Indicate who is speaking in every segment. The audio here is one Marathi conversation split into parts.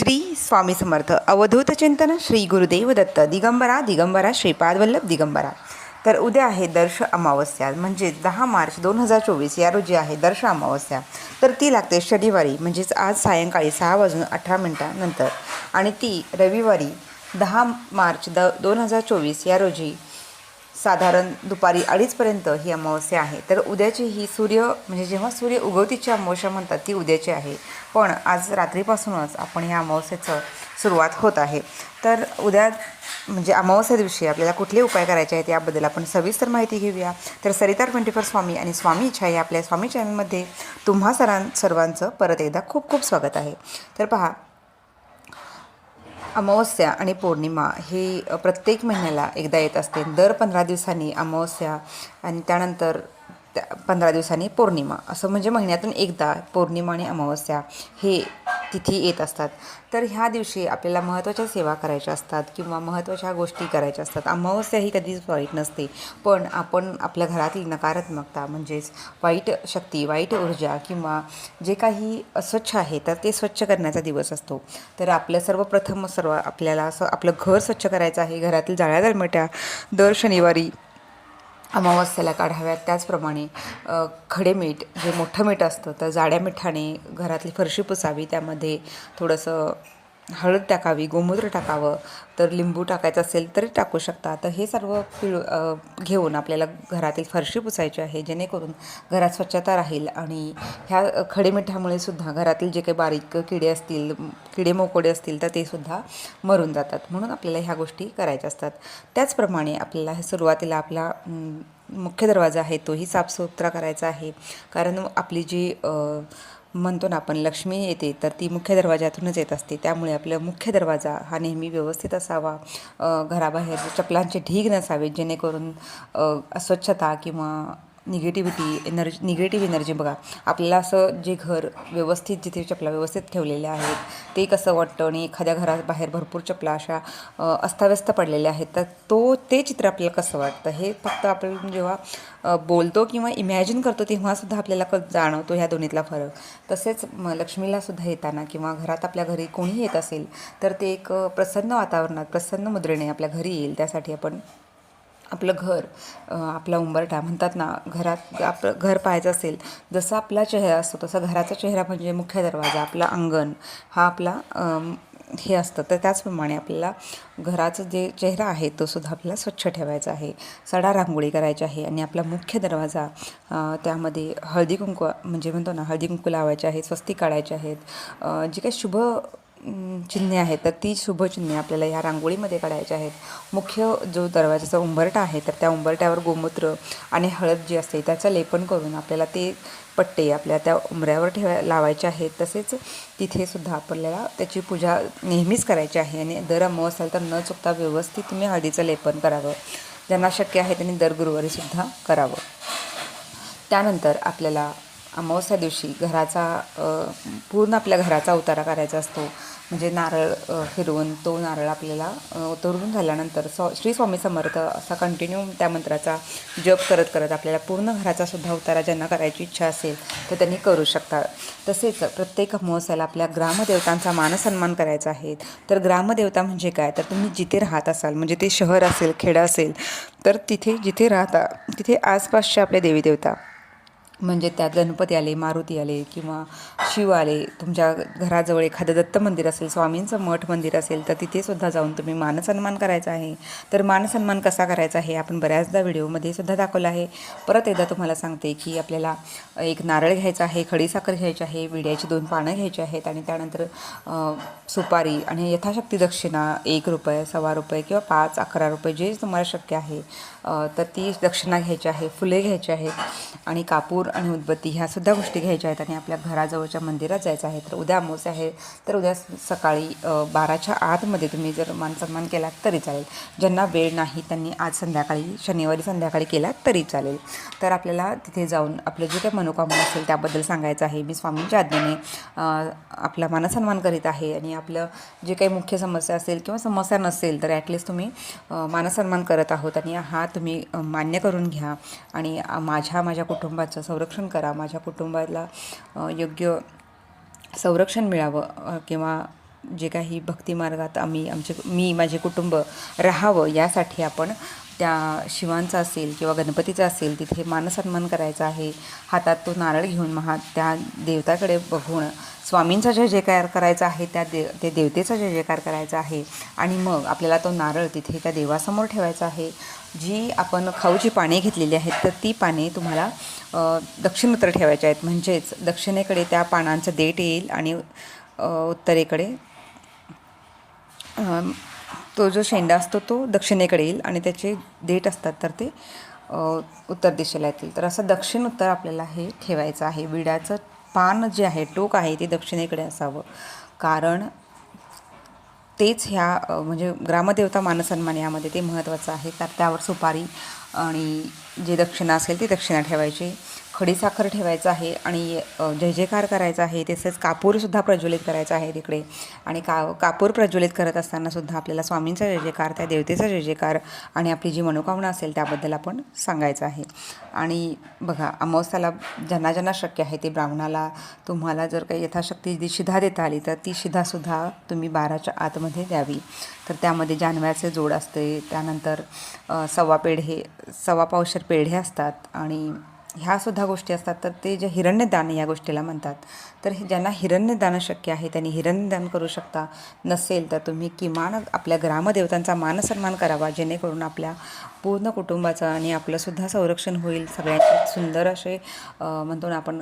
Speaker 1: श्री स्वामी समर्थ. अवधूत चिंतन श्री गुरुदेव दत्त. दिगंबरा दिगंबरा श्रीपाद वल्लभ दिगंबरा. तर उद्या आहे दर्श अमावस्या म्हणजे दहा मार्च दोन हजार चोवीस. या रोजी आहे दर्श अमावस्या. तर ती लागते शनिवारी म्हणजेच आज सायंकाळी सहा वाजून अठरा मिनटानंतर. आणि ती रविवारी दहा मार्च द दोन हजार चोवीस या रोजी साधारण दुपारी अडीचपर्यंत ही अमावस्या आहे. तर उद्याची ही सूर्य म्हणजे जेव्हा सूर्य उगवतीची अमावस्या म्हणतात ती उद्याची आहे. पण आज रात्रीपासूनच आपण ह्या अमावस्येचं सुरुवात होत आहे. तर उद्या म्हणजे अमावस्या दिवशी आपल्याला कुठले उपाय करायचे आहेत याबद्दल आपण सविस्तर माहिती घेऊया. तर सरिता ट्वेंटी फोर स्वामी आणि स्वामी इच्छा या आपल्या स्वामी चॅनलमध्ये तुम्हा सरां सर्वांचं परत एकदा खूप खूप स्वागत आहे. तर पहा अमावस्या आणि पौर्णिमा ही प्रत्येक महिन्याला एकदा येत असते. दर पंधरा दिवसांनी अमावस्या आणि त्यानंतर त्या पंधरा दिवसांनी पौर्णिमा असं म्हणजे महिन्यातून एकदा पौर्णिमा आणि अमावस्या हे तिथी येत असतात. तर ह्या दिवशी आपल्याला महत्त्वाच्या सेवा करायच्या असतात किंवा महत्त्वाच्या गोष्टी करायच्या असतात. अमावस्या ही कधीच वाईट नसते. पण आपण आपल्या घरातील नकारात्मकता म्हणजेच वाईट शक्ती वाईट ऊर्जा किंवा जे काही अस्वच्छ आहे तर ते स्वच्छ करण्याचा दिवस असतो. तर आपलं सर्वप्रथम सर्व आपल्याला असं आपलं घर स्वच्छ करायचं आहे. घरातील जाळ्या दरमट्या दर शनिवारी अमावस्याला काढाव्यात. त्याचप्रमाणे खडे मीठ जे मोठं मीठ असतं तर जाड्या मिठाने घरातली फरशी पुसावी. त्यामध्ये थोडंसं हळद टाकावी गोमूत्र टाकावं तर लिंबू टाकायचं असेल तरी टाकू शकता. तर हे सर्व पिळ घेऊन आपल्याला घरातील फरशी पुसायची आहे जेणेकरून घरात स्वच्छता राहील आणि ह्या खडे मिठामुळे सुद्धा घरातील जे काही बारीक किडे असतील किडे मोकोडे असतील तर ते सुद्धा मरून जातात. म्हणून आपल्याला ह्या गोष्टी करायच्या असतात. त्याचप्रमाणे आपल्याला हे सुरुवातीला आपला मुख्य दरवाजा आहे तोही साफसुथरा करायचा आहे. कारण आपली जी म्हणतो ना आपण लक्ष्मी येते तर ती मुख्य दरवाजातूनच येत असते. त्यामुळे आपला मुख्य दरवाजा हा नेहमी व्यवस्थित असावा. घराबाहेर चपलांचे ढीग नसावे जेणेकरून अस्वच्छता किंवा निगेटिव्हिटी एनर्जी निगेटिव्ह एनर्जी बघा. आपल्याला असं जे घर व्यवस्थित जिथे चपला व्यवस्थित ठेवलेल्या आहेत ते कसं वाटतं? आणि एखाद्या घरात बाहेर भरपूर चपला अशा अस्ताव्यस्त पडलेल्या आहेत तर तो ते चित्र आपल्याला कसं वाटतं? हे फक्त आपण जेव्हा बोलतो किंवा इमॅजिन करतो तेव्हासुद्धा आपल्याला क जाणवतो? ह्या दोन्हीतला फरक. तसेच म लक्ष्मीलासुद्धा येताना किंवा घरात आपल्या घरी कोणी येत असेल तर ते एक प्रसन्न वातावरणात प्रसन्न मुद्रेने आपल्या घरी येईल. त्यासाठी आपण आपलं घर आपला उंबरठा म्हणतात ना घरात आपलं घर पाहायचं असेल जसा आपला चेहरा असतो तसा घराचा चेहरा म्हणजे मुख्य दरवाजा आपला अंगण हा आपला हे असतं. तर त्याचप्रमाणे आपल्याला घराचं जे चेहरा आहे तो सुद्धा आपल्याला स्वच्छ ठेवायचा आहे. सडा रांगोळी करायची आहे आणि आपला मुख्य दरवाजा त्यामध्ये हळदी कुंकू म्हणजे म्हणतो ना हळदी कुंकू लावायचे आहे स्वस्ती काढायचे आहेत. जे काही शुभ चिन्हे आहेत. तर ती शुभचिन्हे आपल्याला ह्या रांगोळीमध्ये काढायची आहेत. मुख्य जो दरवाजाचा उंबरठा आहे तर त्या उंबरट्यावर गोमूत्र आणि हळद जी असते त्याचं लेपन करून आपल्याला ते पट्टे आपल्या त्या उंबऱ्यावर ठेवा लावायचे आहेत. तसेच तिथेसुद्धा आपल्याला त्याची पूजा नेहमीच करायची आहे आणि दर अमावस्याला तर न चुकता व्यवस्थित तुम्ही हळदीचं लेपन करावं. ज्यांना शक्य आहे त्यांनी दर गुरुवारीसुद्धा करावं. त्यानंतर आपल्याला अमावस्या दिवशी घराचा पूर्ण आपल्या घराचा उतारा करायचा असतो. म्हणजे नारळ फिरवून तो नारळ आपल्याला उतरून झाल्यानंतर स्व श्री स्वामी समर्थ असा कंटिन्यू त्या मंत्राचा जप करत करत आपल्याला पूर्ण घराचा सुद्धा उतारा ज्यांना करायची इच्छा असेल तर त्यांनी करू शकतात. तसेच प्रत्येक अमावस्याला आपल्या ग्रामदेवतांचा मानसन्मान करायचा आहे. तर ग्रामदेवता म्हणजे काय? तर तुम्ही जिथे राहत असाल म्हणजे ते शहर असेल खेडं असेल तर तिथे जिथे राहता तिथे आसपासच्या आपल्या देवी देवता म्हणजे त्यात गणपती आले मारुती आले किंवा शिव आले तुमच्या घराजवळ एखादं दत्त मंदिर असेल स्वामींचं मठ मंदिर असेल तर तिथेसुद्धा जाऊन तुम्ही मानसन्मान करायचा आहे. तर मानसन्मान कसा करायचा आहे आपण बऱ्याचदा व्हिडिओमध्ये सुद्धा दाखवलं आहे. परत एकदा तुम्हाला सांगते की आपल्याला एक नारळ घ्यायचा आहे खडीसाखर घ्यायची आहे विड्याची दोन पानं घ्यायची आहेत आणि त्यानंतर सुपारी आणि यथाशक्ती दक्षिणा एक रुपये सव्वा रुपये किंवा पाच अकरा रुपये जे तुम्हाला शक्य आहे. तर ती दक्षिणा घ्यायची आहे फुले घ्यायची आहेत आणि कापूर आणि उदबत्ती ह्यासुद्धा गोष्टी घ्यायच्या आहेत आणि आपल्या घराजवळच्या मंदिरात जायचं आहे. तर उद्या अमोस आहे तर उद्या सकाळी बाराच्या आतमध्ये तुम्ही जर मानसन्मान केलात तरी चालेल. ज्यांना वेळ नाही त्यांनी आज संध्याकाळी शनिवारी संध्याकाळी केलात तरी चालेल. तर आपल्याला तिथे जाऊन आपलं जे काही मनोकामना असेल त्याबद्दल सांगायचं आहे. मी स्वामींच्या आज्ञेने आपला मानसन्मान करीत आहे आणि आपलं जे काही मुख्य समस्या असेल किंवा समस्या नसेल तर ॲटलिस्ट तुम्ही मानसन्मान करत आहोत आणि हा तुम्ही मान्य करून घ्या आणि माझ्या माझ्या कुटुंबाचं संरक्षण करा. माझ्या कुटुंबाला योग्य संरक्षण मिळावं किंवा जे काही भक्तिमार्गात आम्ही आमचे मी माझे कुटुंब राहावं यासाठी आपण त्या शिवांचा असेल किंवा गणपतीचा असेल तिथे मानसन्मान करायचा आहे. हातात तो नारळ घेऊन महा त्या देवताकडे बघून स्वामींचा जय जयकार करायचा आहे त्या दे ते देवतेचा जय जयकार करायचा आहे आणि मग आपल्याला तो नारळ तिथे त्या देवासमोर ठेवायचा आहे. जी आपण खाऊची पाने घेतलेली आहेत तर ती पाने तुम्हाला दक्षिणोत्तर ठेवायची आहेत. म्हणजेच दक्षिणेकडे त्या पानांचं देठ येईल आणि उत्तरेकडे तो जो शेंडा असतो तो दक्षिणेकडे येईल आणि त्याचे देठ असतात तर ते उत्तर दिशेला येतील. तर असं दक्षिण उत्तर आपल्याला हे ठेवायचं आहे. विड्याचं पान जे आहे टोक आहे ते दक्षिणेकडे असावं. कारण तेच ह्या म्हणजे ग्रामदेवता मानसन्मान यामध्ये ते महत्त्वाचं आहे. तर त्यावर सुपारी आणि जे दक्षिणा असेल ती दक्षिणा ठेवायची. खडीसाखर ठेवायचं आहे आणि जय जयकार करायचा आहे तसेच कापूरसुद्धा प्रज्वलित करायचा आहे तिकडे. आणि का कापूर प्रज्वलित करत असतानासुद्धा आपल्याला स्वामींचा जय जयकार त्या देवतेचा जय जयकार आणि आपली जी मनोकामना असेल त्याबद्दल आपण सांगायचं आहे. आणि बघा अमावस्याला ज्यांना ज्यांना शक्य आहे ते ब्राह्मणाला तुम्हाला जर काही यथाशक्ती जी शिधा देता आली तर ती शिधासुद्धा तुम्ही बाराच्या आतमध्ये द्यावी. तर त्यामध्ये जानव्याचे जोड असते त्यानंतर सव्वा पेढे सव्वा पावशर पेढे असतात आणि ह्यासुद्धा गोष्टी असतात. तर ते जे हिरण्यदान या गोष्टीला म्हणतात. तर हे ज्यांना हिरण्यदान शक्य आहे त्यांनी हिरण्यदान करू शकता. नसेल तर तुम्ही किमान आपल्या ग्रामदेवतांचा मानसन्मान करावा जेणेकरून आपल्या पूर्ण कुटुंबाचं आणि आपलंसुद्धा संरक्षण होईल. सगळ्यांचे सुंदर असे म्हणतो ना आपण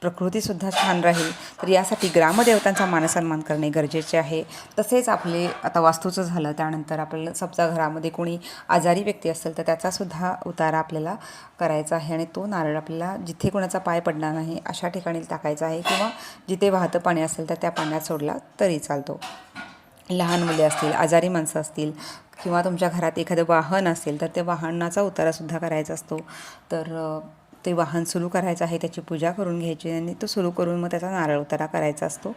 Speaker 1: प्रकृतीसुद्धा छान राहील. तर यासाठी ग्रामदेवतांचा मानसन्मान करणे गरजेचे आहे. तसेच आपले आता वास्तूचं झालं त्यानंतर आपल्याला समजा घरामध्ये कोणी आजारी व्यक्ती असेल तर त्याचासुद्धा उतारा आपल्याला करायचा आहे. आणि तो नारळ आपल्याला जिथे कोणाचा पाय पडणार नाही अशा ठिकाणी टाकायचा आहे. किंवा जिथे वाहतं पाणी असेल तर त्या पाण्यात सोडला तरी चालतो. लहान मुले असतील आजारी माणसं असतील किंवा तुमच्या घरात एखादं वाहन असेल तर त्या वाहनाचा उतारासुद्धा करायचा असतो. तर ते वाहन सुरू करायचं आहे त्याची पूजा करून घ्यायची आणि तो सुरू करून मग त्याचा नारळ उतारा करायचा असतो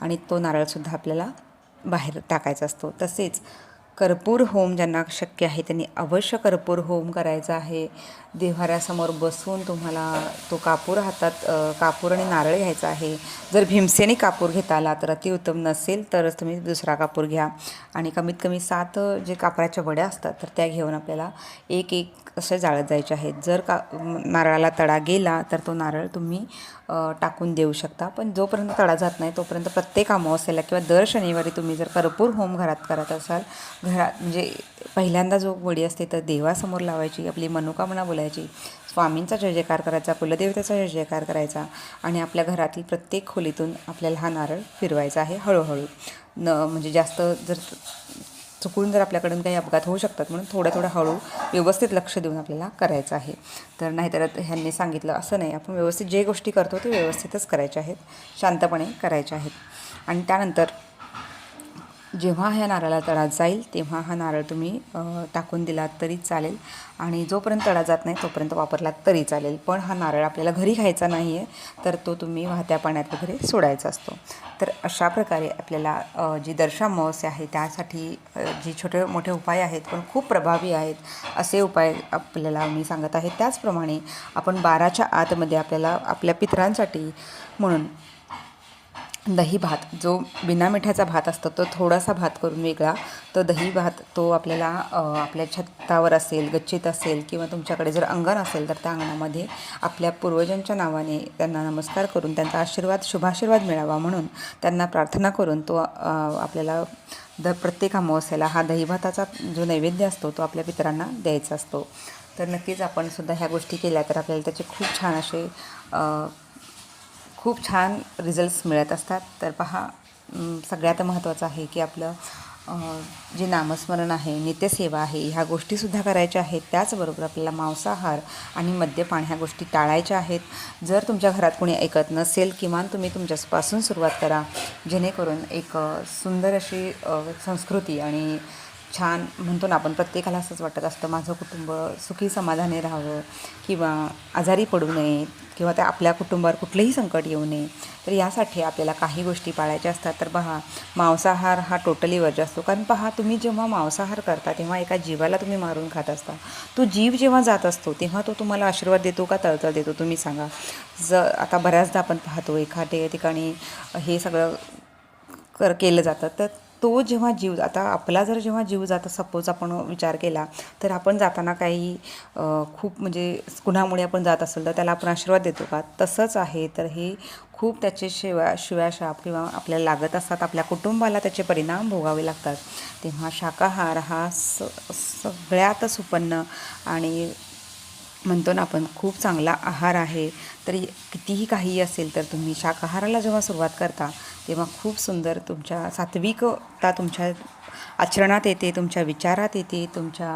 Speaker 1: आणि तो नारळसुद्धा आपल्याला बाहेर टाकायचा असतो. तसेच कर्पूर होम ज्यांना शक्य आहे त्यांनी अवश्य कर्पूर होम करायचा आहे. देव्हाऱ्यासमोर बसून तुम्हाला तो कापूर हातात कापूर आणि नारळ घ्यायचा आहे. जर भीमसेने कापूर घेता आला तर अतिउत्तम नसेल तरच तुम्ही दुसरा कापूर घ्या. आणि कमीत कमी सात जे कापराच्या वड्या असतात तर त्या घेऊन आपल्याला एक एक असे जाळत जायचे आहेत. जर का नारळाला तडा गेला तर तो नारळ तुम्ही टाकून देऊ शकता. पण जोपर्यंत तडा जात नाही तोपर्यंत प्रत्येक अमावस्येला किंवा दर शनिवारी तुम्ही जर कर्पूर होम घरात करत असाल घरात म्हणजे पहिल्यांदा जो वडी असते तर देवासमोर लावायची आपली मनोकामना बोलायची. स्वामींचा जय जयकार करायचा कुलदेवतेचा जय जयकार करायचा आणि आपल्या घरातील प्रत्येक खोलीतून आपल्याला हा नारळ फिरवायचा आहे हळूहळू. न म्हणजे जास्त जर चुकून जर आपल्याकडून काही अपघात होऊ शकतात म्हणून थोडं थोडं हळू व्यवस्थित लक्ष देऊन आपल्याला करायचं आहे. तर नाहीतर ह्यांनी सांगितलं असं नाही आपण व्यवस्थित जे गोष्टी करतो ते व्यवस्थितच करायच्या आहेत शांतपणे करायच्या आहेत. आणि त्यानंतर जेव्हा ह्या नारळाला तडा जाईल तेव्हा हा नारळ तुम्ही टाकून दिलात तरी चालेल. आणि जोपर्यंत तडा जात नाही तोपर्यंत वापरलात तरी चालेल. पण हा नारळ आपल्याला घरी खायचा नाही आहे तर तो तुम्ही वाहत्या पाण्यात वगैरे सोडायचा असतो. तर अशा प्रकारे आपल्याला जी दर्शा अमावस्या आहे त्यासाठी जे जी छोटे मोठे उपाय आहेत पण खूप प्रभावी आहेत असे उपाय आपल्याला मी सांगत आहे. त्याचप्रमाणे आपण बाराच्या आतमध्ये आपल्याला आपल्या पितरांसाठी म्हणून दही भात जो बिना मिठाचा भात असतो तो थोडासा भात करून वेगळा. तो दही भात तो आपल्याला आपल्या छतावर असेल गच्चीत असेल किंवा तुमच्याकडे जर अंगण असेल तर त्या अंगणामध्ये आपल्या पूर्वजांच्या नावाने त्यांना नमस्कार करून त्यांचा आशीर्वाद शुभाशीर्वाद मिळावा म्हणून त्यांना प्रार्थना करून तो आपल्याला द प्रत्येक अमावस्याला हा दहीभाताचा जो नैवेद्य असतो तो आपल्या पितरांना द्यायचा असतो. तर नक्कीच आपण सुद्धा ह्या गोष्टी केल्या तर आपल्याला त्याचे खूप छान असे खूप छान रिझल्ट्स मिळत असतात. तर पहा सगळ्यात महत्त्वाचं आहे की आपलं जे नामस्मरण आहे नित्यसेवा आहे ह्या गोष्टीसुद्धा करायच्या आहेत. त्याचबरोबर आपल्याला मांसाहार आणि मद्यपान ह्या गोष्टी टाळायच्या आहेत. जर तुमच्या घरात कोणी ऐकत नसेल किमान तुम्ही तुमच्यापासून सुरुवात करा. जेणेकरून एक सुंदर अशी संस्कृती आणि छान म्हणतो ना आपण प्रत्येकाला असंच वाटत असतं माझं कुटुंब सुखी समाधानी राहावं किंवा आजारी पडू नये किंवा त्या आपल्या कुटुंबावर कुठलंही संकट येऊ नये. तर यासाठी आपल्याला काही गोष्टी पाळायच्या असतात. तर पहा मांसाहार हा टोटली वर्ज असतो. कारण पहा तुम्ही जेव्हा मांसाहार करता तेव्हा एका जीवाला तुम्ही मारून खात असता. तो जीव जेव्हा जात असतो तेव्हा तो तुम्हाला आशीर्वाद देतो का तळतळ देतो तुम्ही सांगा. ज आता बऱ्याचदा आपण पाहतो एखाद्या ठिकाणी हे सगळं कर केलं जातं. तर तो जेव्हा जीव आता आपला जर जेव्हा जीव जाता सपोज आपण विचार केला तर आपण जाताना काही खूप म्हणजे कुणामुळे आपण जात असेल तर त्याला आपण आशीर्वाद देतो का? तसंच आहे तर हे खूप त्याचे शिवा शिवाशाप किंवा आपल्याला लागत असतात आपल्या कुटुंबाला त्याचे परिणाम भोगावे लागतात. तेव्हा शाकाहार हा स सगळ्यात सुपन्न आणि म्हणतो ना आपण खूप चांगला आहार आहे. तरी कितीही काही असेल तर तुम्ही शाकाहाराला जेव्हा सुरुवात करता तेव्हा खूप सुंदर तुमच्या सात्विकता तुमच्या आचरणात येते तुमच्या विचारात येते तुमच्या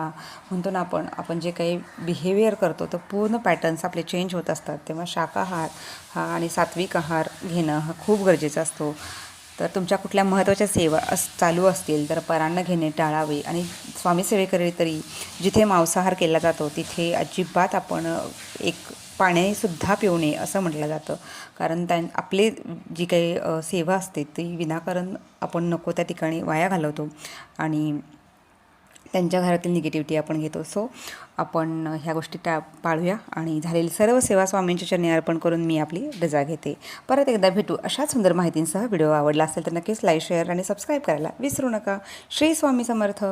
Speaker 1: म्हणतो ना आपण आपण जे काही बिहेवियर करतो तर पूर्ण पॅटर्न्स आपले चेंज होत असतात. तेव्हा शाकाहार हा आणि सात्विक आहार घेणं हा खूप गरजेचा असतो. तर तुमच्या कुठल्या महत्त्वाच्या सेवा अस चालू असतील तर परान्न घेणे टाळावे. आणि स्वामी सेवेकरी तरी जिथे मांसाहार केला जातो तिथे अजिबात आपण एक पाणीसुद्धा पिऊ नये असं म्हटलं जातं. कारण त्या आपले जी काही सेवा असते ती विनाकारण आपण नको त्या ठिकाणी वाया घालवतो. आणि त्यांच्या घरातील निगेटिव्हिटी आपण घेतो. सो आपण ह्या गोष्टी टा पाळूया आणि झालेली सर्व सेवा स्वामींच्या चरणी अर्पण करून मी आपली रजा घेते. परत एकदा भेटू अशाच सुंदर माहितींसह. व्हिडिओ आवडला असेल तर नक्कीच लाईक शेअर आणि सबस्क्राईब करायला विसरू नका. श्री स्वामी समर्थ.